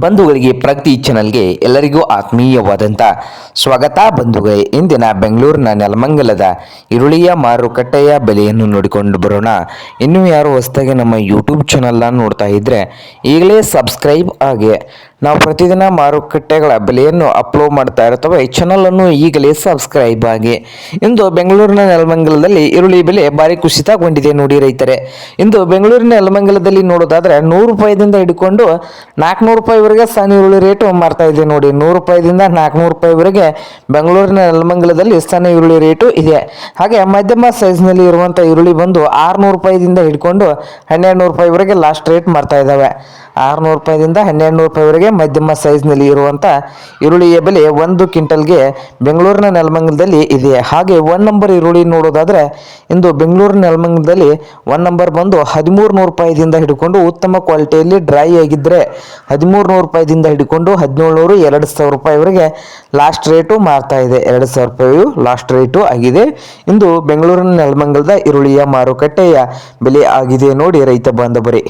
ಬಂಧುಗಳಿಗೆ ಪ್ರಗತಿ ಚಾನಲ್ಗೆ ಎಲ್ಲರಿಗೂ ಆತ್ಮೀಯವಾದಂಥ ಸ್ವಾಗತ ಬಂಧುಗಳೇ. ಇಂದಿನ ಬೆಂಗಳೂರಿನ ನೆಲಮಂಗಲದ ಈರುಳ್ಳಿಯ ಮಾರುಕಟ್ಟೆಯ ಬೆಲೆಯನ್ನು ನೋಡಿಕೊಂಡು ಬರೋಣ. ಇನ್ನೂ ಯಾರು ಹೊಸದಾಗಿ ನಮ್ಮ ಯೂಟ್ಯೂಬ್ ಚಾನಲ್ನ ನೋಡ್ತಾ ಇದ್ದರೆ ಈಗಲೇ ಸಬ್ಸ್ಕ್ರೈಬ್ ಆಗಿ ನಾವು ಪ್ರತಿದಿನ ಮಾರುಕಟ್ಟೆಗಳ ಬೆಲೆಯನ್ನು ಅಪ್ಲೋಡ್ ಮಾಡ್ತಾ ಇರ್ತವೆ. ಚಾನಲನ್ನು ಈಗಲೇ ಸಬ್ಸ್ಕ್ರೈಬ್ ಆಗಿ ಇಂದು ಬೆಂಗಳೂರಿನ ನೆಲಮಂಗಲದಲ್ಲಿ ಈರುಳ್ಳಿ ಬೆಲೆ ಭಾರಿ ಕುಸಿತಗೊಂಡಿದೆ ನೋಡಿ ರೈತರೆ. ಇಂದು ಬೆಂಗಳೂರಿನ ನೆಲಮಂಗಲದಲ್ಲಿ ನೋಡೋದಾದರೆ ನೂರು ರೂಪಾಯಿದಿಂದ ಹಿಡ್ಕೊಂಡು ನಾಲ್ಕುನೂರು ರೂಪಾಯಿವರೆಗೆ ಸಣ್ಣ ಈರುಳ್ಳಿ ರೇಟು ಮಾರ್ತಾ ಇದೆ ನೋಡಿ. ನೂರು ರೂಪಾಯಿದಿಂದ ನಾಲ್ಕುನೂರು ರೂಪಾಯಿವರೆಗೆ ಬೆಂಗಳೂರಿನ ನೆಲಮಂಗಲದಲ್ಲಿ ಸಣ್ಣ ಈರುಳ್ಳಿ ರೇಟು ಇದೆ. ಹಾಗೆ ಮಧ್ಯಮ ಸೈಜ್ನಲ್ಲಿ ಇರುವಂಥ ಈರುಳ್ಳಿ ಬಂದು ಆರುನೂರು ರೂಪಾಯಿದಿಂದ ಹಿಡ್ಕೊಂಡು ಹನ್ನೆರಡು ನೂರು ರೂಪಾಯಿವರೆಗೆ ಲಾಸ್ಟ್ ರೇಟ್ ಮಾರ್ತಾ ಇದ್ದಾವೆ. ಆರುನೂರು ರೂಪಾಯಿದಿಂದ ಹನ್ನೆರಡು ನೂರು ರೂಪಾಯಿವರೆಗೆ ಮಧ್ಯಮ ಸೈಜ್ನಲ್ಲಿ ಇರುವಂಥ ಈರುಳ್ಳಿಯ ಬೆಲೆ ಒಂದು ಕ್ವಿಂಟಲ್ಗೆ ಬೆಂಗಳೂರಿನ ನೆಲಮಂಗಲದಲ್ಲಿ ಇದೆ. ಹಾಗೆ ಒನ್ ನಂಬರ್ ಈರುಳ್ಳಿ ನೋಡೋದಾದರೆ ಇಂದು ಬೆಂಗಳೂರಿನ ನೆಲಮಂಗಲದಲ್ಲಿ ಒನ್ ನಂಬರ್ ಬಂದು ಹದಿಮೂರು ನೂರು ರೂಪಾಯಿದಿಂದ ಹಿಡ್ಕೊಂಡು ಉತ್ತಮ ಕ್ವಾಲಿಟಿಯಲ್ಲಿ ಡ್ರೈ ಆಗಿದ್ದರೆ ಹದಿಮೂರು ನೂರು ರೂಪಾಯಿದಿಂದ ಹಿಡ್ಕೊಂಡು ಹದಿನೇಳು ನೂರು ಎರಡು ಸಾವಿರ ರೂಪಾಯಿವರೆಗೆ ಲಾಸ್ಟ್ ರೇಟು ಮಾರ್ತಾ ಇದೆ. ಎರಡು ಸಾವಿರ ರೂಪಾಯಿಯು ಲಾಸ್ಟ್ ರೇಟು ಆಗಿದೆ. ಇಂದು ಬೆಂಗಳೂರಿನ ನೆಲಮಂಗಲದ ಈರುಳ್ಳಿಯ ಮಾರುಕಟ್ಟೆಯ ಬೆಲೆ ಆಗಿದೆ ನೋಡಿ ರೈತ ಬಾಂಧವರೇ.